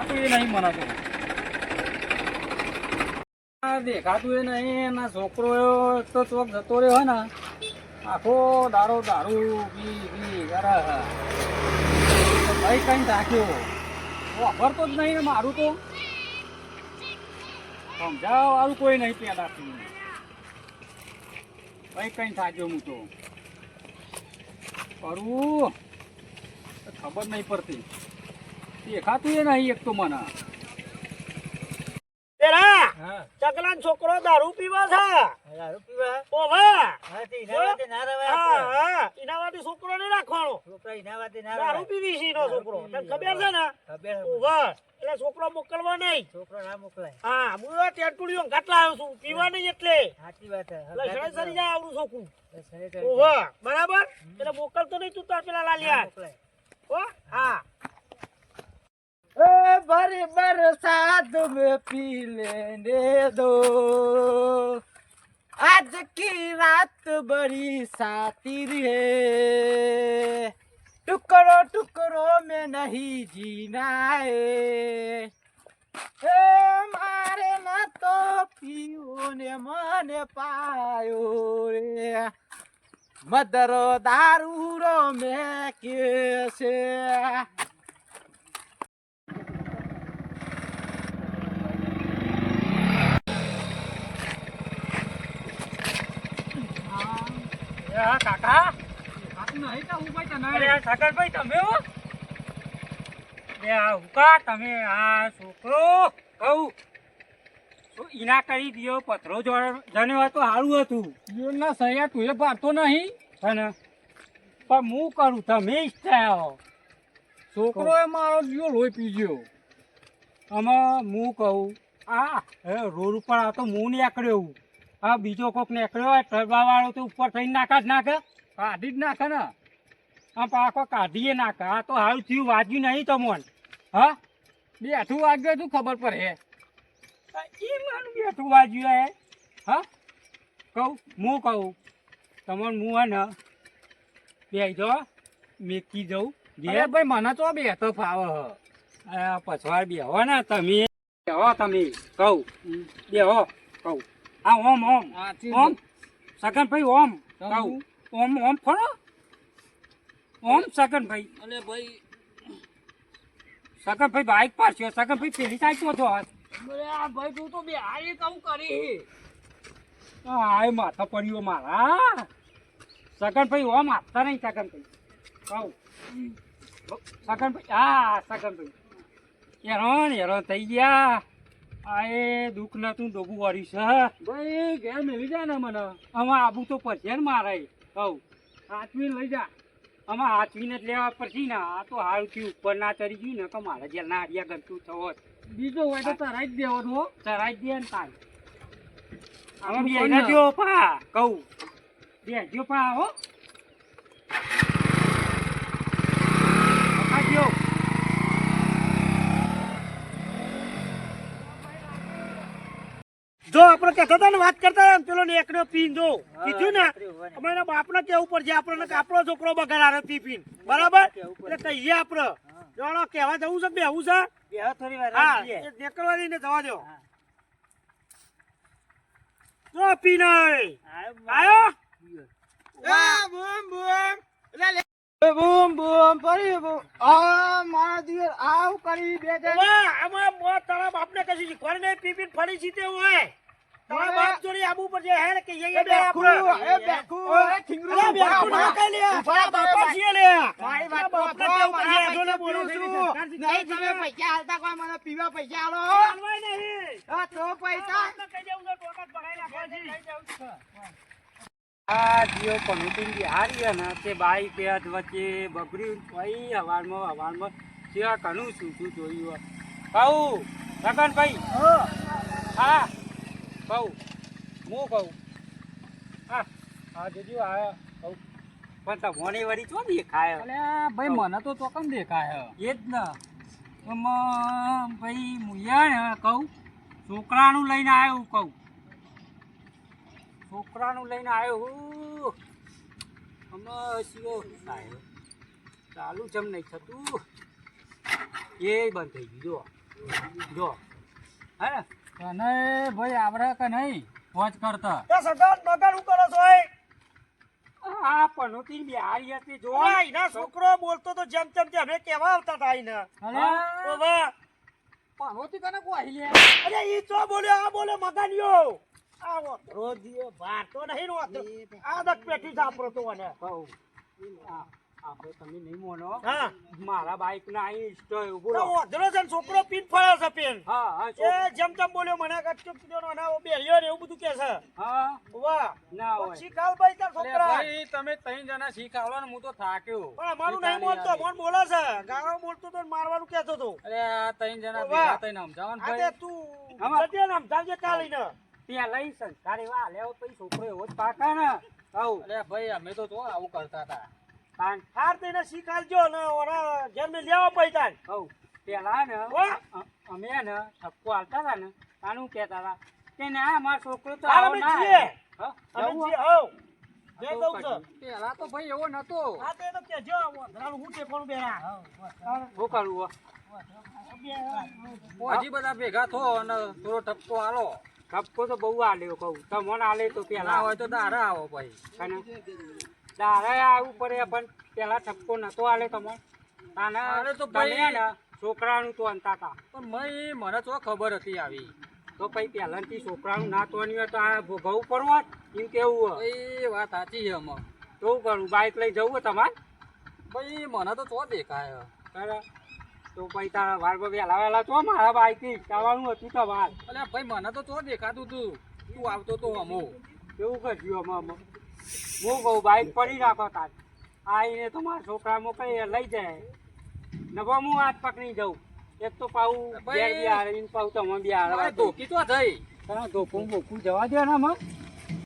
એ નહીં મને તો. દેખાતું એ નહીં ના છોકરો તો ચોક જતો રહ્યો હોય ને, આખો દારો દારૂ બી બી કરે ભાઈ કઈ રાખ્યો વાપરતો જ નહીં મારું તો. સમજાવ કોઈ નહીં પેલાથી ભાઈ કઈ થાક્યો હું તો. કરું ખબર નહીં પડતી. દેખાતું એ નહીં એક તો મને. તેરા છોકરો દારૂ પીવા છે. દારૂ પીવા? ઓવે છોકરો નહીં રાખવાનો. દારૂ પીવી છે છોકરો. તને ખબર છે ને? એટલે છોકરો મોકલવા નહીં. છોકરો ના મોકલાય. હા હું આ ટેટુડીઓ ઘાટલા આવ્યો છું. પીવા નહીં એટલે. સાચી વાત એટલે સડે સડી જાય આવડું છોકરું. એટલે. ઓવે બરાબર? મોકલતો નહીં તું તાર પેલા લાલિયા મોકલાય. હો. भरी बरसात में पी लेने दो आज की रात बड़ी सातिर है टुकड़ों टुकड़ों में नहीं जीना है मारे ना तो पियो ने मन पायो रे मदरो दारूरो में कैसे હા કાકા? તમે હો? આ હુકા તમે આ છોકરો કહું. તો ઈના કરી દિયો પથરો જણે હોય તો સારું હતું. ના સૈયા તું એ પાડતો નહીં. અને પણ હું કરું તમે ઈચ્છા આવો છોકરો એ મારો જીવો લોહી પીજ્યો આમાં હું કહું આ રોડ ઉપર આવતો હું નહીં નીકળ્યો હું બીજો કોક નીકળ્યો હોય ટરબા વાળો તો ઉપર થઈને નાખા જ નાખે. કાઢી જ નાખે ને. આ પાકો કાઢીએ નાખે. આ તો હાલ થયું વાગ્યું નહીં તમોન હા? બેઠું વાગ્યું તું ખબર પડે. એ મારું બેઠું વાગ્યું હે? હા? કહું હું કહું? તમારું હું હે ને? બે જો મેકી જઉં જે ભાઈ મને તો બેઠો ફાવે હ. આ પછવાડ બેહો ને તમે. બેહો તમે. કહું. બેહો કહું. આ ઓમ ઓમ. ઓમ? સગનભાઈ ઓમ. કહું ઓમ ઓમ ફરો. ઓમ સગનભાઈ. અરે ભાઈ. સગનભાઈ બાઈક પર છે. સગનભાઈ પેલી સાઈડ તો છો આ ભાઈ તું તો બે આઈ કહું કરી આય માથા પડ્યો મારા. સગનભાઈ ઓમ આપતા નહીં સગનભાઈ. કહું સગનભાઈ હા સગનભાઈ હેરાન હેરાન થઈ ગયા. આ એ દુઃખ તું ડોબું વાળી છે ભાઈ ઘેર મેલી જાય ને મને. આમાં આબુ તો પછી ને મારે. કહું હાચવી લઈ જા. આમાં હાચવીને જ લેવા પછી ને. આ તો હાલથી ઉપર ના ચડી ગયું ને તો મારે જેલ ના હરિયા ગમતું થવો બીજો હોય તો તરાઈ જ દેવાનું હો. ચરાઈ દે ને તાર આમાં આપણું બે કોણ પા. કહું. બે જો પા હો. જો આપણે કહેતા હતા ને વાત કરતા હતા ને એકનો પીન જો. કીધું ને અમારા બાપને કેવું પડશે? આપણને આપણો છોકરો બગાડ પી પીન. બરાબર? એટલે કહીએ આપણે. જોડો કહેવા જવું છે બેહવું છે? બેહો થોડી વાર હા નીકળવા દઈને જવા દો. જો પીન આયો. બૂમ. બૂમ બૂમ. બૂમ પડી બૂમ. આ મારા દિવસ આવ કરી બે આમાં તારા બાપને કશું શીખવાડે નહીં પીપીન ફરી સીતે હોય. તારા બાપ જોડે આબુ પર છે કે એ એ ના કઈ લે. તારા બાપા છીએ લે. મારી તારા વાત બાપને કેવું પડશે એઠોને બોલો છે. નહીં તમે પૈસા હાલતા કોઈ મને પીવા પૈસા આલો. ચાલવાય નહીં. હા તો પૈસા. કહી દેવું છે, ટોકા જ ભગાઈ આ જીઓ કમિટી બિહારી હે ને તે બાઈક બે વચ્ચે હવારમાં હવારમાં ત્યાં ઘણું શું શું જોયું કહું રગનભાઈ હા. કહું હું કહું હા હા જોજો આ કહું પણ તમારી વળી ચો દેખાય? અલે ભાઈ મને તો ચોકમ દેખાય. એ જ ને. એમાં ભાઈ મુયા કહું. છોકરાનું લઈને આવ્યો કહું. છોકરાનું લઈને આવ્યો હું. અમે શિયો ચાલુ જમ નહીં થતું. એ બંધ થઈ ગયું. જો જો. હે ને? તને ભાઈ આવડે કે નહીં? વોચ કરતા. એ સગન બગન હું કરો છો એ આ પનોતી બિહારી હતી જો. એના છોકરો બોલતો તો જેમ તેમ તેમ અમે કેવા આવતા હતા એને અરે ઓ વાહ. પનોતી તને કોઈ લે અરે ઈ તો બોલ્યો? આ બોલે મગાન્યો આ ઓતરો દિયો ભાર તો નહીં રોતો. આ દક પેટી સાપરો તો અને આ આપણે તમે નહીં મોનો. હા. મારા બાઈક ના અહીં ઇસ્ટો એવું બોલો ઓતરો છે છોકરો પીન ફળે છે પેન. હા હા એ જેમ તેમ બોલ્યો મને કીધો ના એવું બધું કે છે. હા. વાહ ના હોય. પછી ભાઈ તાર છોકરા. ભાઈ તમે ત્રણ જણા શીખાવલો ને હું તો થાક્યો. પણ અમારું નહીં બોલતો મોન બોલે છે. ગાળો બોલતો તો મારવાનું કહેતો તો. અરે આ ત્રણ જણા. ભેગા થઈને તું સમજાવજે કાલ ત્યાં લઈ સંસ્કાર એવા લેવો પછી છોકરો એવો જ પાકા ને. અરે ભાઈ અમે તો જો આવું કરતા હતા. તાન હાર દઈને શીખાડજો ને ઓરા ઘેર લેવા પૈસા કહું પેલા ને અમે ને ઠપકો હાલતા હતા ને તાનું કહેતા હતા કે ના મારો છોકરો તો આવો ના. છીએ. હા? પેલા તો ભાઈ એવો નતો. હા તે તો કેજો વધારાનું હું ટેકોનું બેરા. શું કરવું હજી બધા ભેગા થો અને થોડો ટપકો આલો. ઠપકો તો બહુ હાલ્યો કહું. તમને હાલે તો પેલા. હોય તો દારા આવો ભાઈ. તારે આવવું પડે પણ પેલા છપકો નતો આલે તમે. તાને અરે તો ભાઈ- ને છોકરાનું તો. અંતા હતા પણ મય મને તો ખબર હતી આવી. તો પછી પહેલાથી છોકરાનું ના હોય તો આ ભોગવવું પડવું એમ કેવું હોય ભાઈ વાત સાચી છે અમે તો કરું? બાઇક લઈ જવું તમારે? ભાઈ મને તો તો દેખાય. અરે તો પછી તારા વાર વહેલા વહેલા તો મારા બાઇકથી જવાનું હતું તમારે? અલ્યા ભાઈ મને તો તો દેખાતું તું. તું આવતો તો અમો કેવું કર્યું અમે અમે હું કહું બાઈક પડી નાખો તાર. આવીને તમારા છોકરા મોકલી લઈ જાય. નકો હું હાથ પકડી જાઉં. એક તો પાવું બે બી હારે પાવું તમે બી હારે ધોકી તો થઈ. ધોકું બોકું જવા દે ને